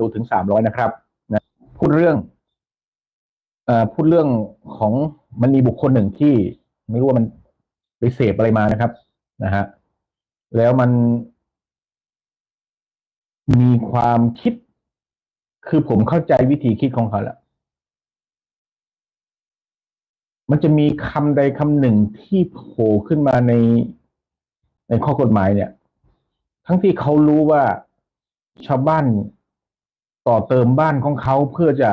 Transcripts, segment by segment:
ดูถึงสามร้อยนะครับนะพูดเรื่องอพูดเรื่องของมันมีบุคคลหนึ่งที่ไม่รู้ว่ามันไปเสพอะไรมานะครับนะฮะแล้วมันมีความคิด คือผมเข้าใจวิธีคิดของเขาแล้วมันจะมีคำใดคำหนึ่งที่โผล่ขึ้นมาในในข้อกฎหมายเนี่ย ทั้งที่เขารู้ว่าชาวบ้าน ต่อเติมบ้านของเขาเพื่อจะ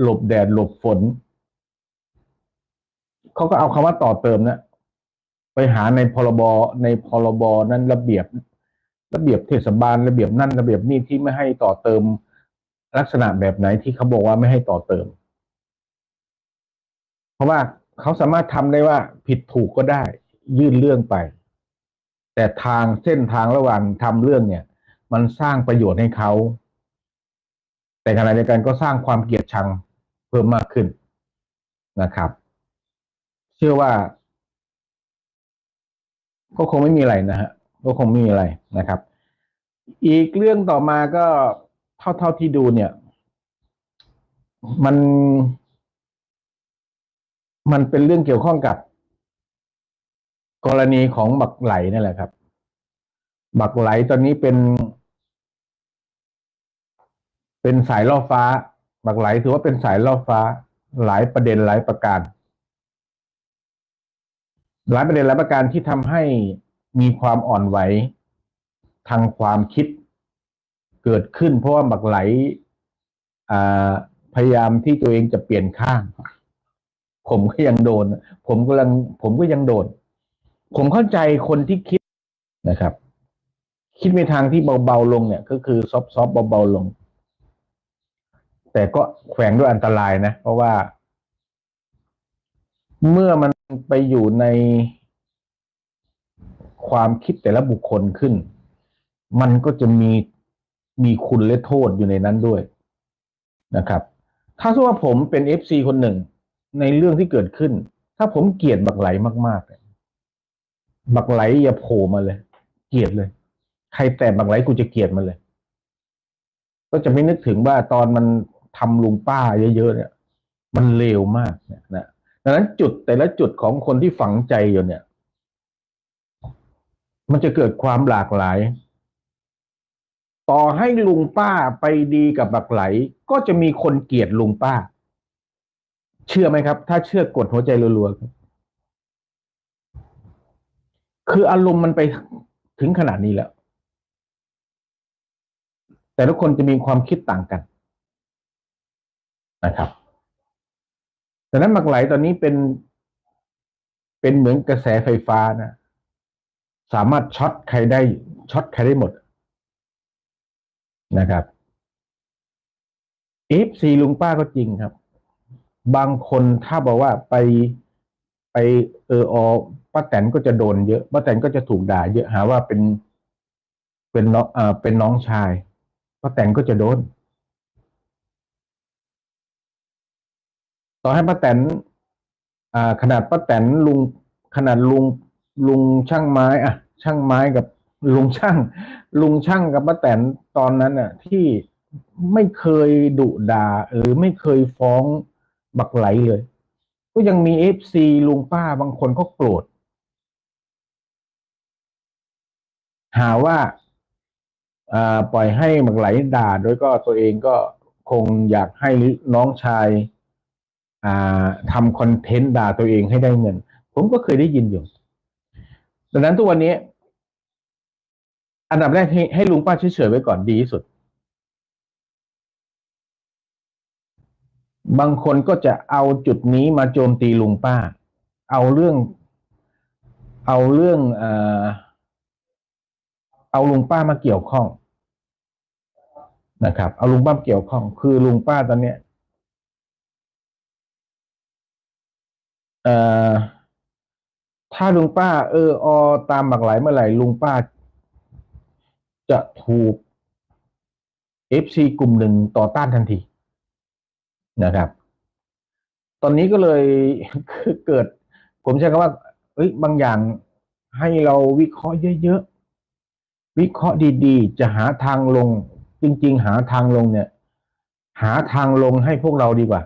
หลบแดดหลบฝน เขาก็เอาคำว่าต่อเติมนะไปหาในพรบในพรบนั้นระเบียบ ระเบียบเทศบาลระเบียบนั่นระเบียบนี่ที่ไม่ให้ต่อเติมลักษณะแบบไหนที่เขาบอกว่าไม่ให้ต่อเติม เพราะว่าเขาสามารถทำได้ว่าผิดถูกก็ได้ ยื่นเรื่องไป แต่ทางเส้นทางระหว่างทำเรื่องเนี่ย มันสร้างประโยชน์ให้เขา แต่ขณะเดียวกันก็สร้างความเกลียดชังเพิ่มมากขึ้นนะครับ เชื่อว่า ก็คงไม่มีอะไรนะฮะก็คงไม่มีอะไรนะครับ อีกเรื่องต่อมาก็เท่าเท่าที่ดูเนี่ย มันมันเป็นเรื่องเกี่ยวข้องกับ กรณีของบักไหลนั่นแหละครับ บักไหลตอนนี้เป็น เป็นสายล่อฟ้าบักไหลถือว่าเป็นสายล่อฟ้าหลายประเด็นหลายประการ หลายประเด็นหลายประการที่ทำให้มีความอ่อนไหวทางความคิดเกิดขึ้น เพราะว่าบักไหลพยายามที่ตัวเองจะเปลี่ยนข้าง ผมก็ยังโดน ผมกำลัง ผมก็ยังโดน ผมเข้าใจคนที่คิดนะครับ คิดในทางที่เบาๆลงเนี่ย ก็คือซอฟๆเบาๆลง แต่ก็แขวงด้วยอันตรายนะ เพราะว่า เมื่อมันไปอยู่ในความคิดแต่ละบุคคลขึ้น มันก็จะมีมีคุณและโทษอยู่ในนั้นด้วยนะครับ ถ้าสมมติว่าผมเป็นเอฟซีคนหนึ่ง ในเรื่องที่เกิดขึ้น ถ้าผมเกลียดบักไหลมากๆบักไหลอย่าโผล่มาเลย เกลียดเลย ใครแต่บักไหลกูจะเกลียดมันเลย ก็จะไม่นึกถึงว่าตอนมัน ทำลุงป้าเยอะๆเนี่ย มันเลวมากเนี่ยนะดังนั้นจุดแต่ละจุดของคนที่ฝังใจอยู่เนี่ย มันจะเกิดความหลากหลาย ต่อให้ลุงป้าไปดีกับบักไหล ก็จะมีคนเกลียดลุงป้า เชื่อไหมครับ ถ้าเชื่อกดหัวใจรัวๆครับคืออารมณ์มันไปถึงขนาดนี้แล้ว แต่ทุกคนจะมีความคิดต่างกัน นะครับดังนั้นหมักไหลตอนนี้เป็นเป็นเหมือนกระแสไฟฟ้านะสามารถช็อตใครได้ช็อตใครได้หมดนะครับเอฟซีลุงป้าก็จริงครับ บางคนถ้าบอกว่าไปไปเอออป้าแตนก็จะโดนเยอะป้าแตนก็จะถูกด่าเยอะหาว่าเป็นเป็นน้องอ่าเป็นน้องชายป้าแตนก็จะโดน ต่อให้ป้าแตนอ่าขนาดป้าแตนลุงขนาดลุงลุงช่างไม้อะช่างไม้กับลุงช่าง ลุงช่างกับป้าแตนตอนนั้นน่ะ ที่ไม่เคยดุด่าหรือไม่เคยฟ้องบักไหลเลย ก็ยังมีเอฟซีลุงป้าบางคนก็โกรธหาว่าปล่อยให้บักไหลด่าโดยก็ตัวเองก็คงอยากให้น้องชาย ทำคอนเทนต์ด่าตัวเองให้ได้เงิน ผมก็เคยได้ยินอยู่ ดังนั้นทุกวันนี้ อันดับแรกให้ให้ลุงป้าเฉยๆไว้ก่อนดีที่สุด บางคนก็จะเอาจุดนี้มาโจมตีลุงป้า เอาเรื่อง เอาเรื่องเอ่อเอาลุงป้ามาเกี่ยวข้องนะครับ เอาลุงป้าเกี่ยวข้อง คือลุงป้าตอนเนี้ย เอ่อถ้าลุงป้า เอออตามหมากหลายเมื่อไหร่ลุงป้า จะถูกเอฟซีกลุ่มหนึ่งต่อต้านทันทีนะครับ ตอนนี้ก็เลยเกิด ผมใช้คำว่าเอ้ยบางอย่างให้เราวิเคราะห์เยอะๆ วิเคราะห์ดีๆ จะหาทางลง จริง ๆ หาทางลงเนี่ย หาทางลงให้พวกเราดีกว่า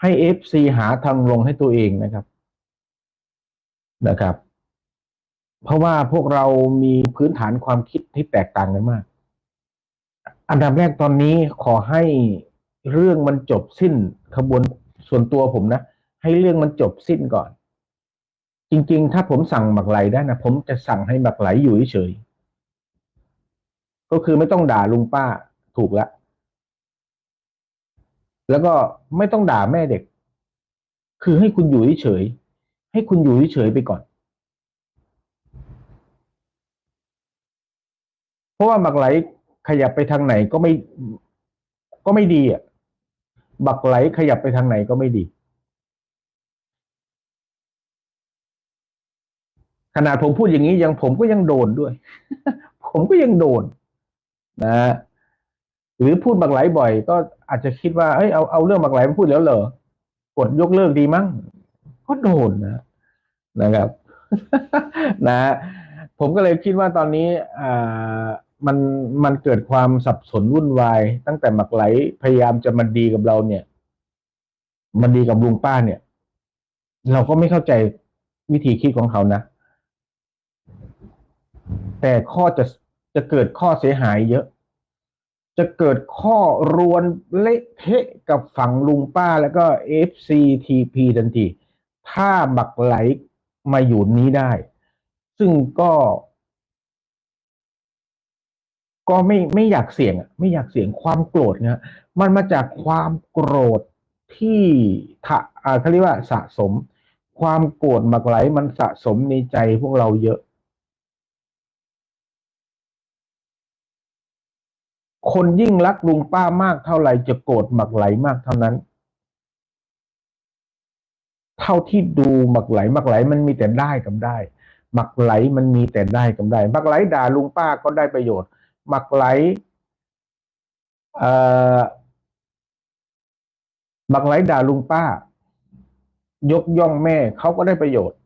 ให้เอฟซีหาทางลงให้ตัวเองนะครับนะครับ เพราะว่าพวกเรามีพื้นฐานความคิดที่แตกต่างกันมาก อันดับแรกตอนนี้ขอให้เรื่องมันจบสิ้นขบวนส่วนตัวผมนะ ให้เรื่องมันจบสิ้นก่อน จริง ๆ ถ้าผมสั่งหมักไหลได้นะผมจะสั่งให้หมักไหลอยู่เฉยก็คือไม่ต้องด่าลุงป้าถูกแล้ว แล้วก็ไม่ต้องด่าแม่เด็ก คือให้คุณอยู่เฉย ให้คุณอยู่เฉยไปก่อน เพราะว่าหมักไหลขยับไปทางไหนก็ไม่ ก็ไม่ดีอะ บักไหลขยับไปทางไหนก็ไม่ดีขนาดผมพูดอย่างนี้ยังผมก็ยังโดนด้วย ผมก็ยังโดนนะ หรือพูดบักไหลบ่อย ก็อาจจะคิดว่าเอ้ยเอาเอาเรื่องบักไหลมาพูดแล้วเหรอกดยกเลิกดีมั้งก็โดนนะนะครับ นะ ผมก็เลยคิดว่าตอนนี้อ่ามันมันเกิดความสับสนวุ่นวาย ตั้งแต่หมักไหลพยายามจะมันดีกับเราเนี่ย มันดีกับลุงป้าเนี่ย เราก็ไม่เข้าใจวิธีคิดของเขานะแต่ข้อจะจะเกิดข้อเสียหายเยอะ จะเกิดข้อรวนเละเทะกับฝั่งลุงป้าแล้วก็ FCTP ทันที ถ้าบักไหลมาอยู่นี้ได้ ซึ่งก็ ก็ไม่ไม่อยากเสี่ยงไม่อยากเสี่ยงความโกรธเนะมันมาจากความโกรธที่ถะเขาเรียกว่าสะสม ความโกรธหมักไหลมันสะสมในใจพวกเราเยอะ คนยิ่งรักลุงป้ามากเท่าไหร่จะโกรธหมักไหลมากเท่านั้น เท่าที่ดูหมักไหลหมักไหลมันมีแต่ได้กับได้หมักไหลมันมีแต่ได้กับได้หมักไหลด่าลุงป้าก็ได้ประโยชน์หมักไหลเอ่อหมักไหลด่าลุงป้า ยกย่องแม่เขาก็ได้ประโยชน์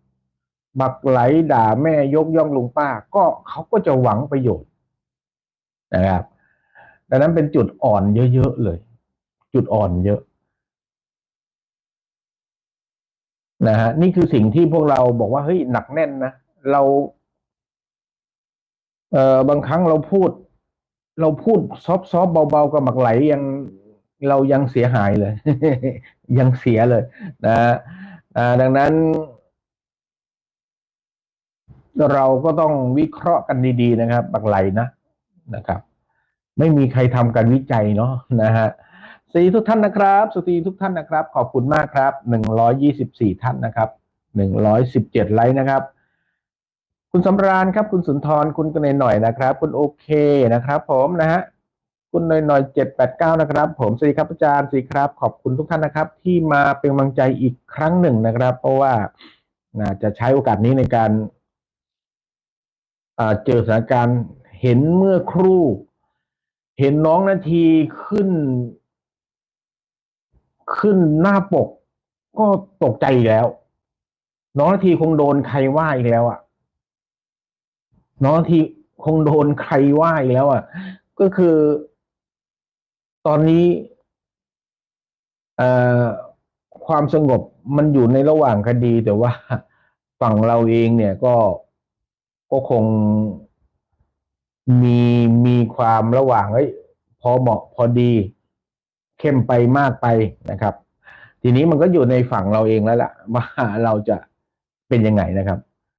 หมักไหลด่าแม่ยกย่องลุงป้า ก็เขาก็จะหวังประโยชน์นะครับ ดังนั้นเป็นจุดอ่อนเยอะๆเลย จุดอ่อนเยอะนะฮะนี่คือสิ่งที่พวกเราบอกว่าเฮ้ยหนักแน่นนะเราเอ่อบางครั้งเราพูด เราพูดซอฟซอฟเบาๆกับหมักไหลยังเรายังเสียหายเลย ยังเสียเลย นะดังนั้น เราก็ต้องวิเคราะห์กันดีๆนะครับบักไหลนะนะครับ ไม่มีใครทำการวิจัยเนาะนะฮะสีทุกท่านนะครับสุตีทุกท่านนะครับ ขอบคุณมากครับหนึ่งร้อยยี่สิบสี่ท่านนะครับหนึ่งร้อยสิบเจ็ดไลค์นะครับ คุณสำราญครับ คุณสุนทรคุณกันหน่อยนะครับ คุณโอเคนะครับ ผมนะฮะคุณหน่อยหน่อยเจ็ดแปดเก้านะครับ ผมสวัสดีครับอาจารย์สีครับ ขอบคุณทุกท่านนะครับ ที่มาเป็นกำลังใจอีกครั้งหนึ่งนะครับ เพราะว่าจะใช้โอกาสนี้ในการเจอสถานการณ์เห็นเมื่อครู่ เห็นน้องนาทีขึ้น ขึ้นหน้าปก ก็ตกใจแล้ว น้องนาทีคงโดนใครว่าอีกแล้วอะ น้องนาทีคงโดนใครว่าอีกแล้วอะ ก็คือ ตอนนี้ความสงบมันอยู่ในระหว่างคดีแต่ว่าฝั่งเราเองเนี่ยก็ก็คง มีมีความระหว่างเอ้ยพอเหมาะพอดี เข้มไปมากไปนะครับ ทีนี้มันก็อยู่ในฝั่งเราเองแล้วล่ะว่าเราจะเป็นยังไงนะครับ